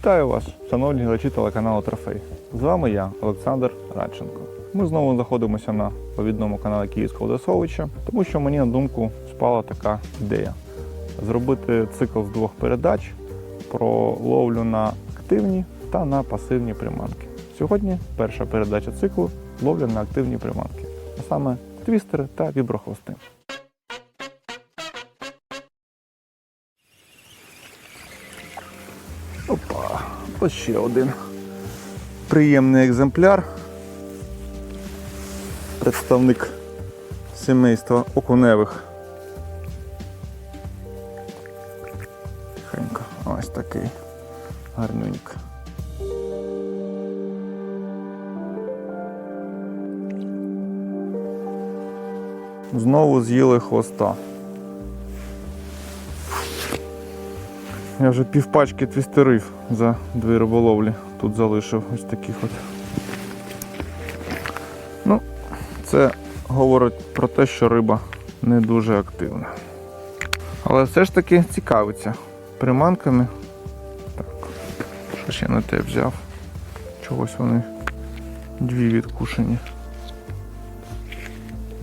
Вітаю вас, шановні глядачі телеканалу Трофей. З вами я, Олександр Радченко. Ми знову знаходимося на повідному каналі Київського Одесовича, тому що мені на думку спала така ідея зробити цикл з двох передач про ловлю на активні та на пасивні приманки. Сьогодні перша передача циклу ловля на активні приманки, а саме твістери та віброхвости. Ось ще один приємний екземпляр. Представник сімейства окуневих. Тихенько, ось такий гарненько. Знову з'їли хвоста. Я вже півпачки твістерів за дві риболовлі тут залишив ось таких от. Ну, це говорить про те, що риба не дуже активна. Але все ж таки цікавиться приманками. Так, що я на те взяв? Чогось вони дві відкушені.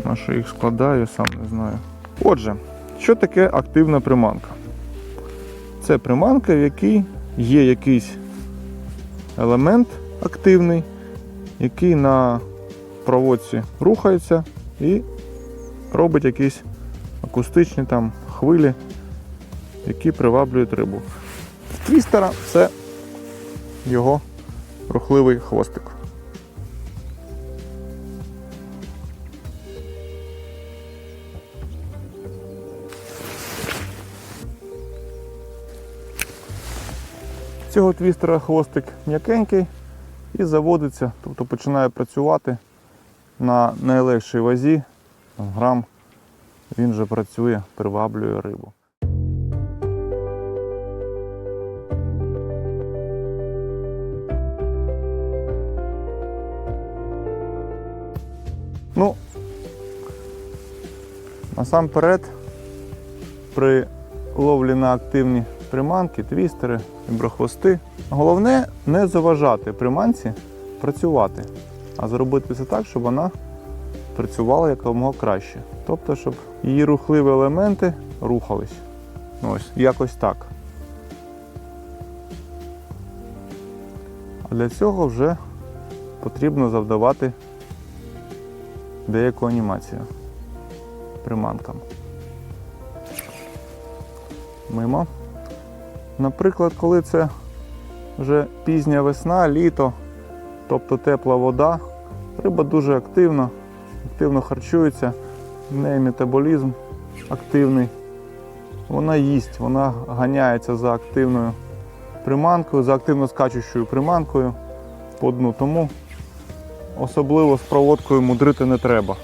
На що їх складаю, сам не знаю. Отже, що таке активна приманка? Це приманка, в якій є якийсь елемент активний, який на проводці рухається і робить якісь акустичні там хвилі, які приваблюють рибу. Твістера це його рухливий хвостик. Цього твістера хвостик м'якенький і заводиться, тобто починає працювати на найлегшій вазі. Грам він вже працює, приваблює рибу. Ну, насамперед, при ловлі на активні приманки, твістери, брохвости. Головне не заважати приманці працювати, а зробити все так, щоб вона працювала якомога краще. Тобто, щоб її рухливі елементи рухались. Ну, Ось, якось так. А для цього вже потрібно завдавати деяку анімацію приманкам. Мимо. Наприклад, коли це вже пізня весна, літо, тобто тепла вода, риба дуже активна, активно харчується, в неї метаболізм активний. Вона їсть, вона ганяється за активною приманкою, за активно скачущою приманкою по дну. Тому особливо з проводкою мудрити не треба.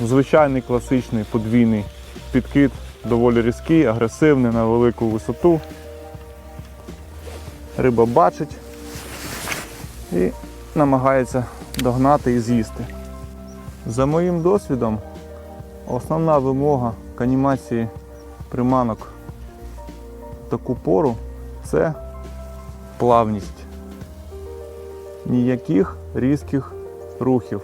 Звичайний класичний подвійний підкид доволі різкий, агресивний на велику висоту. Риба бачить і намагається догнати і з'їсти. За моїм досвідом, основна вимога к анімації приманок в таку пору це плавність. Ніяких різких рухів.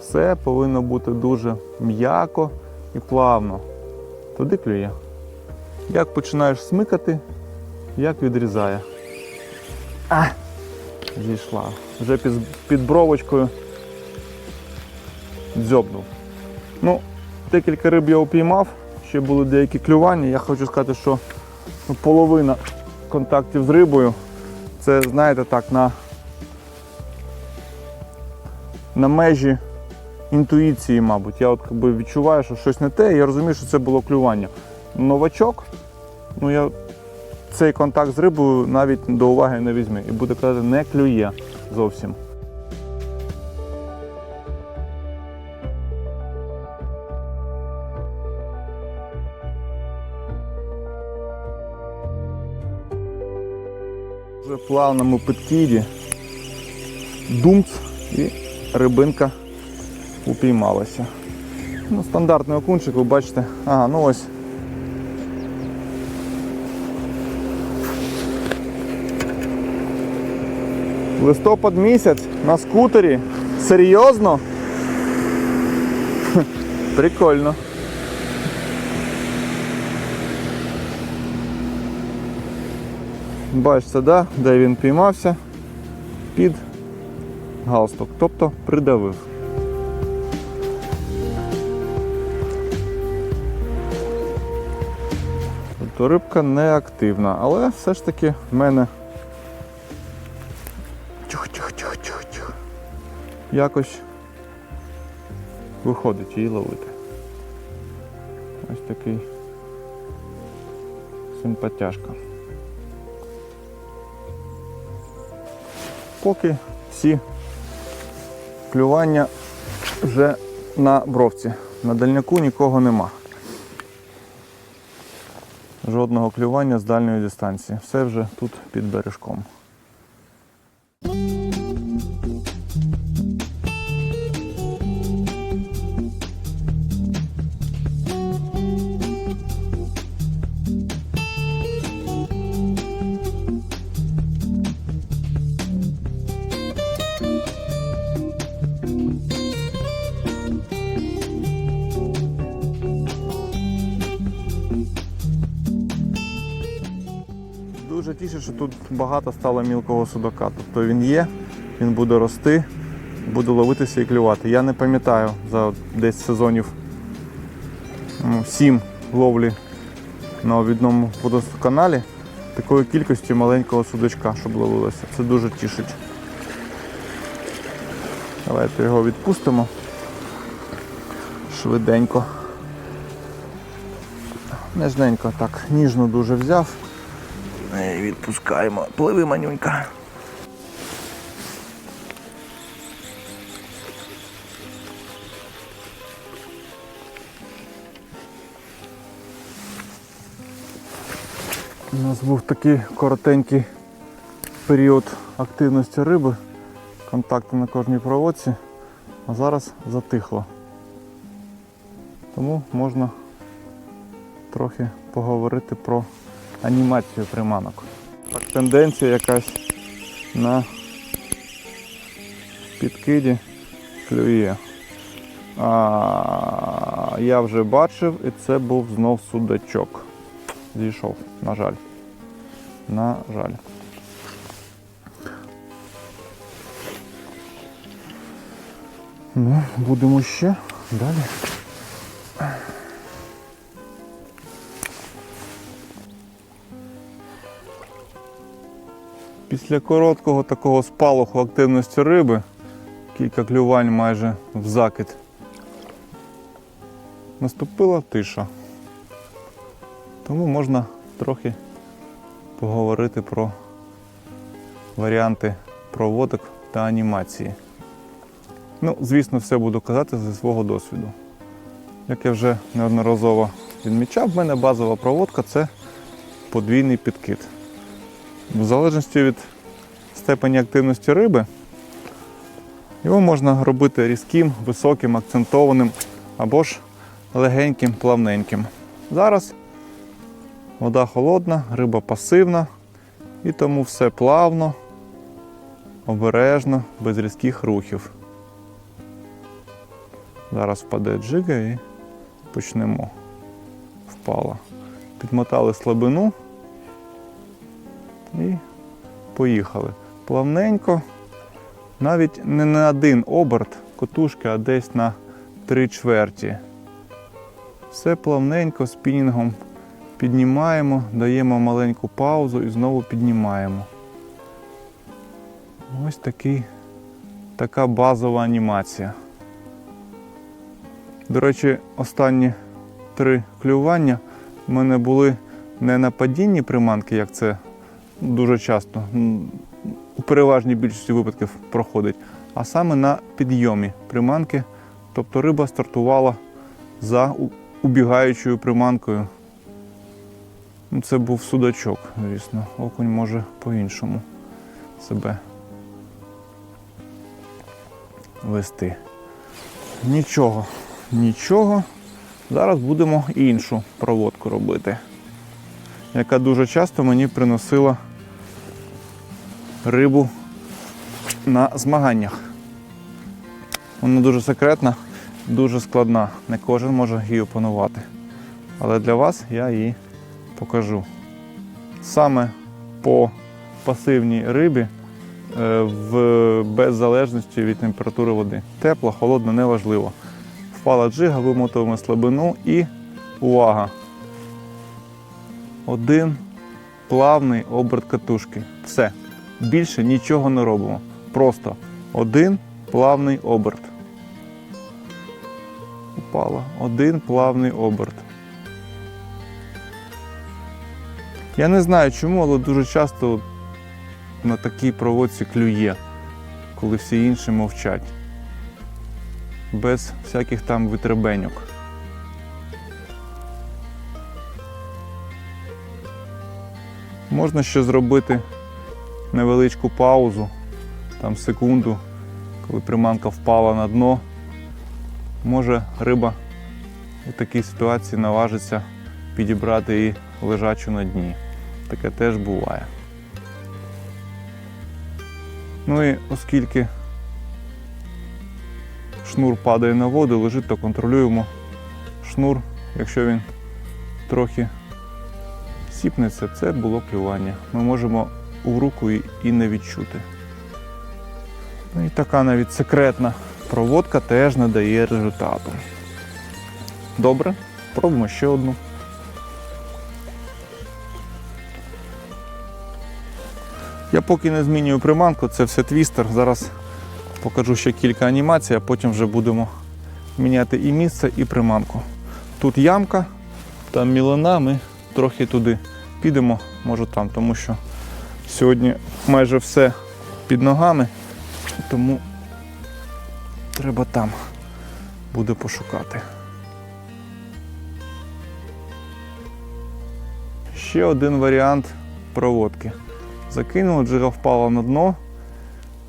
Все повинно бути дуже м'яко і плавно туди клює. Як починаєш смикати, як відрізає. А! Зійшла. Вже під, під бровочкою дзьобнув. Ну, декілька риб я упіймав, ще були деякі клювання. Я хочу сказати, що ну, половина контактів з рибою це, знаєте, так, на, на межі інтуїції, мабуть. Я от якби відчуваю, що щось не те, і я розумію, що це було клювання. Новачок, ну я цей контакт з рибою навіть до уваги не візьме. І буде казати, не клює зовсім. Вже в плавному підкиді думц і рибинка упіймалася. Ну, стандартний окунчик, ви бачите. Ага, ну ось. Листопад місяць на скутері. Серйозно? Прикольно. Бачите, да? де він піймався під галстук, тобто придавив. Тобто рибка не активна, але все ж таки в мене тихо, тихо, тихо, тихо, тихо. Якось виходить її ловити. Ось такий симпатяшка. Поки всі клювання вже на бровці. На дальняку нікого нема. Жодного клювання з дальньої дистанції. Все вже тут під бережком. Тут багато стало мілкого судака. Тобто він є, він буде рости, буде ловитися і клювати. Я не пам'ятаю за десь сезонів ну, 7 ловлі на одному водоканалі такої кількості маленького судачка, щоб ловилося. Це дуже тішить. Давайте його відпустимо швиденько. Нежненько так, ніжно дуже взяв. І відпускаємо. Пливи, манюнька. У нас був такий коротенький період активності риби, контакти на кожній проводці, а зараз затихло. Тому можна трохи поговорити про анімацію приманок. Так, тенденція якась на підкиді клює. А, я вже бачив, і це був знов судачок. Зійшов, на жаль. На жаль. Ну, будемо ще далі. Після короткого такого спалаху активності риби, кілька клювань майже в закид, наступила тиша. Тому можна трохи поговорити про варіанти проводок та анімації. Ну, звісно, все буду казати зі свого досвіду. Як я вже неодноразово відмічав, в мене базова проводка це подвійний підкид. В залежності від степені активності риби, його можна робити різким, високим, акцентованим або ж легеньким, плавненьким. Зараз вода холодна, риба пасивна, і тому все плавно, обережно, без різких рухів. Зараз впаде джига і почнемо. Впала. Підмотали слабину і поїхали. Плавненько, навіть не на один оберт котушки, а десь на три чверті. Все плавненько спінінгом піднімаємо, даємо маленьку паузу і знову піднімаємо. Ось такий, така базова анімація. До речі, останні три клювання в мене були не на падінні приманки, як це дуже часто у переважній більшості випадків проходить, а саме на підйомі приманки. Тобто риба стартувала за убігаючою приманкою. Ну, Це був судачок, звісно. Окунь може по-іншому себе вести. Нічого, нічого. Зараз будемо іншу проводку робити, яка дуже часто мені приносила рибу на змаганнях. Вона дуже секретна, дуже складна. Не кожен може її опанувати. Але для вас я її покажу. Саме по пасивній рибі е, в, без залежності від температури води. Тепла, холодна, неважливо. Впала джига, вимотуємо слабину і увага! Один плавний оберт катушки. Все. Більше нічого не робимо. Просто один плавний оберт. Упала. Один плавний оберт. Я не знаю чому, але дуже часто на такій проводці клює, коли всі інші мовчать. Без всяких там витребеньок. Можна ще зробити невеличку паузу, там секунду, коли приманка впала на дно. Може риба у такій ситуації наважиться підібрати її лежачу на дні. Таке теж буває. Ну і оскільки шнур падає на воду, лежить, то контролюємо шнур, якщо він трохи сіпнеться, це було клювання. Ми можемо у руку і- не відчути. Ну і така навіть секретна проводка теж не дає результату. Добре, пробуємо ще одну. Я поки не змінюю приманку, це все твістер. Зараз покажу ще кілька анімацій, а потім вже будемо міняти і місце, і приманку. Тут ямка, там мілина, ми трохи туди підемо, може там, тому що сьогодні майже все під ногами, тому треба там буде пошукати. Ще один варіант проводки. Закинули, джига впала на дно.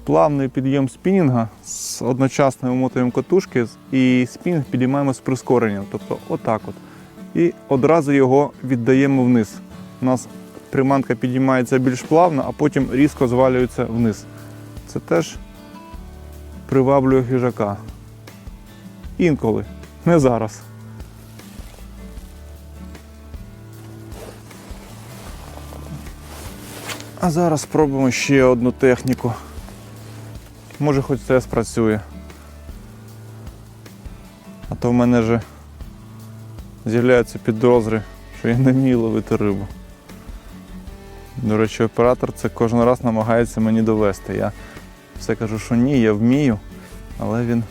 Плавний підйом спінінга з одночасною вмотуємо катушки і спінінг підіймаємо з прискоренням. Тобто отак от. І одразу його віддаємо вниз. У нас приманка підіймається більш плавно, а потім різко звалюється вниз. Це теж приваблює хижака. Інколи, не зараз. А зараз спробуємо ще одну техніку. Може хоч це спрацює. А то в мене вже з'являються підозри, що я не вмію ловити рибу. До речі, оператор це кожен раз намагається мені довести. Я все кажу, що ні, я вмію, але він.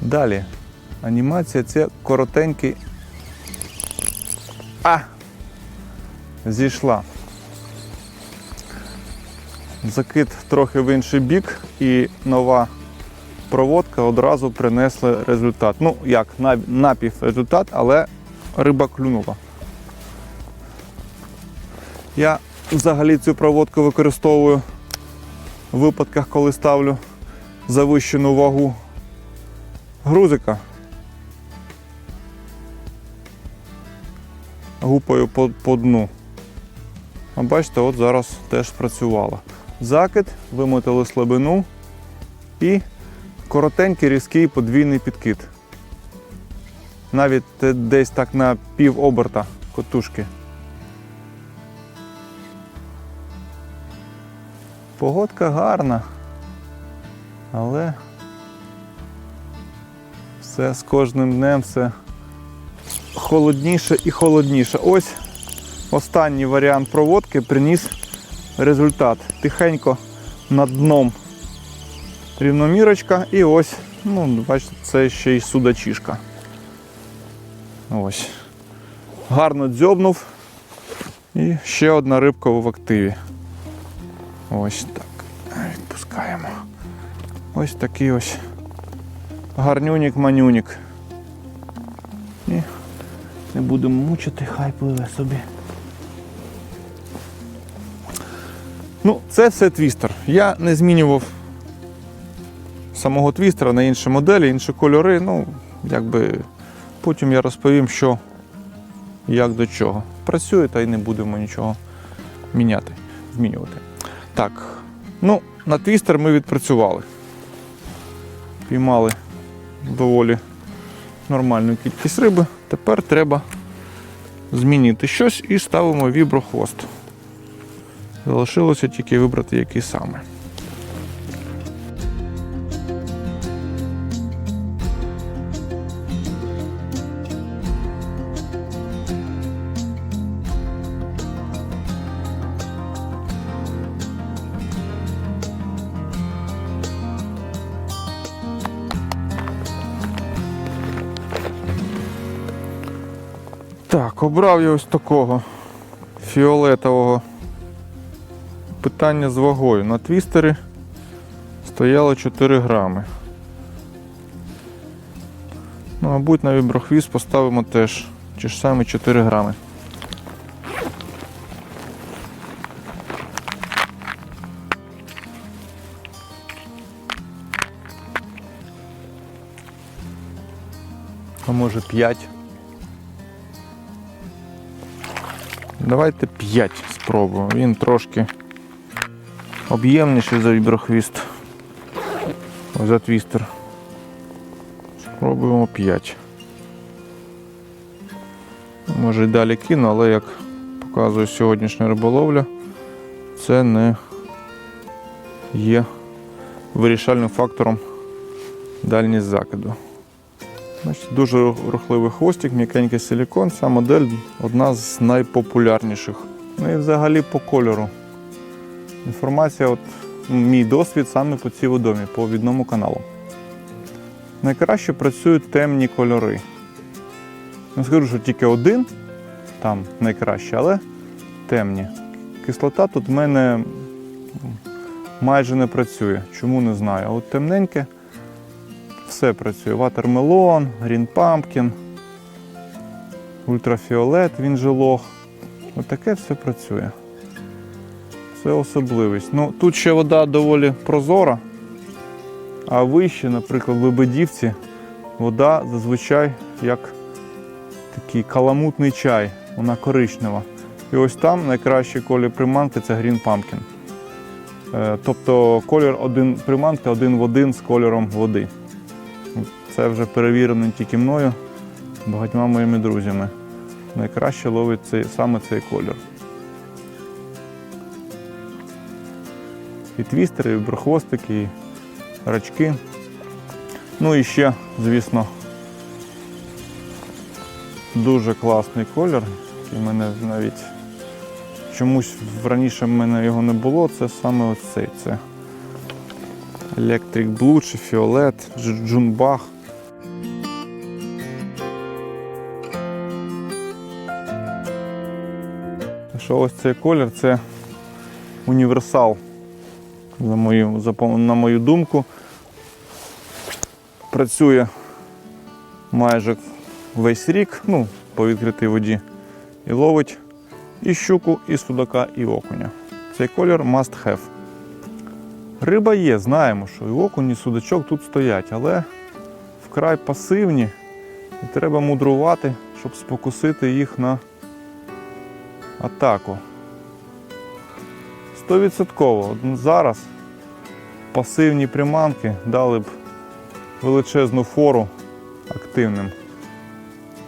Далі. Анімація це коротенький. А! Зійшла. Закид трохи в інший бік і нова проводка одразу принесла результат. Ну, як, на- напів результат, але риба клюнула. Я взагалі цю проводку використовую в випадках, коли ставлю завищену вагу грузика. Гупаю по, по дну. А бачите, от зараз теж працювало. Закид, вимотали слабину і коротенький різкий подвійний підкид. Навіть е, десь так на пів оберта котушки. Погодка гарна, але все з кожним днем все холодніше і холодніше. Ось останній варіант проводки приніс результат. Тихенько над дном рівномірочка і ось, ну, бачите, це ще й судачишка. Ось. Гарно дзьобнув. І ще одна рибка в активі. Ось так. Відпускаємо. Ось такий ось гарнюнік-манюнік. І не будемо мучити, хай пливе собі. Ну, це все твістер. Я не змінював самого твістера на інші моделі, інші кольори. Ну, якби потім я розповім, що як до чого. Працює та й не будемо нічого міняти, змінювати. Так, Ну, на твістер ми відпрацювали. Піймали доволі нормальну кількість риби. Тепер треба змінити щось і ставимо віброхвост. Залишилося тільки вибрати який саме. Обрав я ось такого фіолетового. Питання з вагою. На твістері стояло 4 грами. Ну, мабуть, на віброхвіст поставимо теж ті ж самі 4 грами. А може 5. Давайте 5 спробуємо. Він трошки об'ємніший за віброхвіст. Ось За твістер. Спробуємо 5. Може і далі кину, але як показує сьогоднішня риболовля, це не є вирішальним фактором дальність закиду. Значить, дуже рухливий хвостик, м'якенький силікон. Ця модель одна з найпопулярніших. Ну і взагалі по кольору. Інформація, от мій досвід саме по цій водомі, по відному каналу. Найкраще працюють темні кольори. Не скажу, що тільки один там найкраще, але темні. Кислота тут в мене майже не працює. Чому не знаю. От темненьке все працює. Ватермелон, Green Pumpkin, ультрафіолет, він же лох. Отаке все працює. Це особливість. Ну, тут ще вода доволі прозора, а вище, наприклад, в Лебедівці, вода зазвичай як такий каламутний чай, вона коричнева. І ось там найкращий колір приманки це Green Pumpkin. Е, Тобто колір один приманки один в один з кольором води. Це вже перевірено не тільки мною, багатьма моїми друзями. Найкраще ловить цей, саме цей колір. І твістери, і брохвостики, і рачки. Ну і ще, звісно, дуже класний колір. І мене навіть чомусь раніше в мене його не було. Це саме ось цей. Це Electric Blue чи Фіолет, Дж- Джунбах. Що ось цей колір це універсал, за мою, на мою думку. Працює майже весь рік, ну, по відкритій воді, і ловить і щуку, і судака, і окуня. Цей колір must have. Риба є, знаємо, що і окунь, і судачок тут стоять, але вкрай пасивні і треба мудрувати, щоб спокусити їх на атаку. Стовідсотково. От Зараз пасивні приманки дали б величезну фору активним.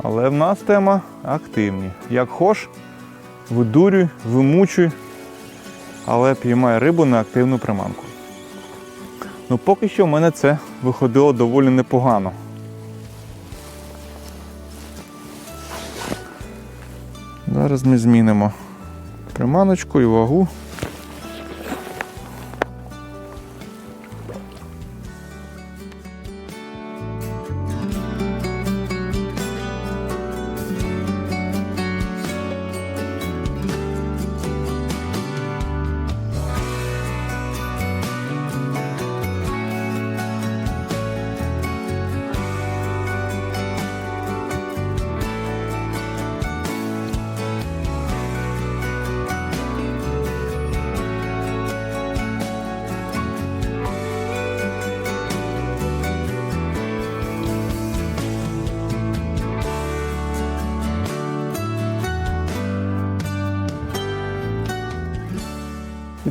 Але в нас тема активні. Як хош, видурюй, вимучуй, але піймай рибу на активну приманку. Ну, поки що в мене це виходило доволі непогано. Зараз ми змінимо приманочку і вагу.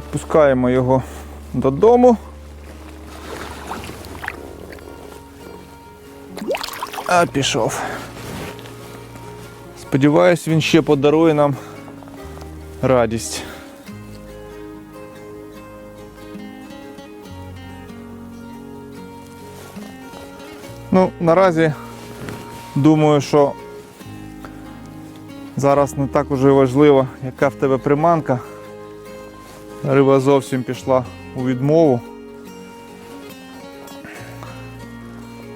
Відпускаємо його додому. А пішов. Сподіваюсь, він ще подарує нам радість. Ну, наразі думаю, що зараз не так уже важливо, яка в тебе приманка. Риба зовсім пішла у відмову.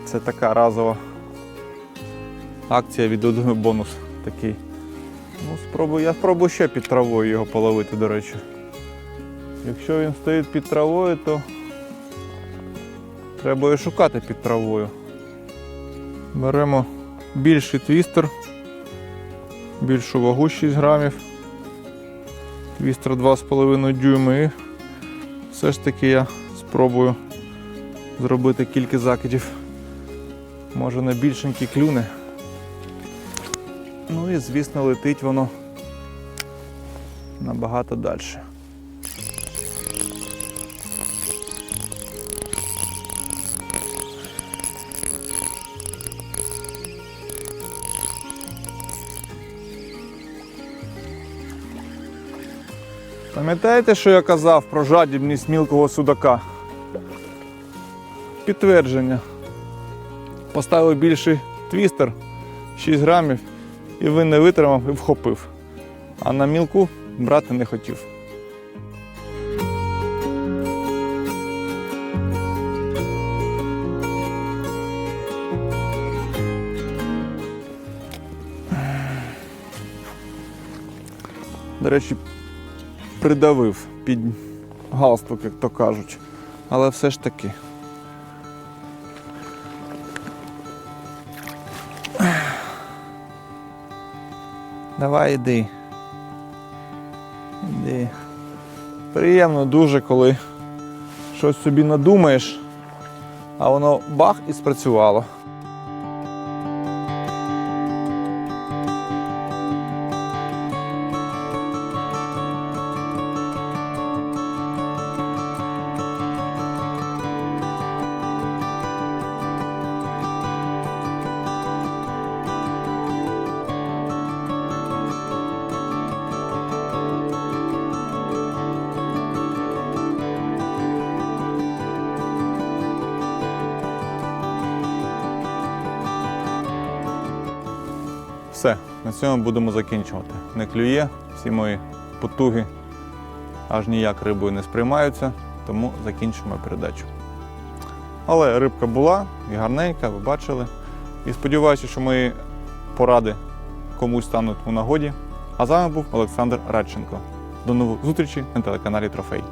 Це така разова акція від один бонус такий. Ну, спробую, я спробую ще під травою його половити, до речі. Якщо він стоїть під травою, то треба і шукати під травою. Беремо більший твістер, більшу вагу 6 грамів. Твістер 2,5 дюйми все ж таки я спробую зробити кілька закидів. Може на більшенькі клюне. Ну і звісно летить воно набагато далі. Пам'ятаєте, що я казав про жадібність мілкого судака? Підтвердження. Поставив більший твістер 6 грамів і він не витримав і вхопив. А на мілку брати не хотів. До речі, придавив під галстук, як то кажуть. Але все ж таки. Давай іди. Іди. Приємно дуже, коли щось собі надумаєш, а воно бах і спрацювало. Все, на цьому будемо закінчувати. Не клює, всі мої потуги аж ніяк рибою не сприймаються, тому закінчимо передачу. Але рибка була і гарненька, ви бачили. І сподіваюся, що мої поради комусь стануть у нагоді. А з вами був Олександр Радченко. До нових зустрічей на телеканалі Трофей.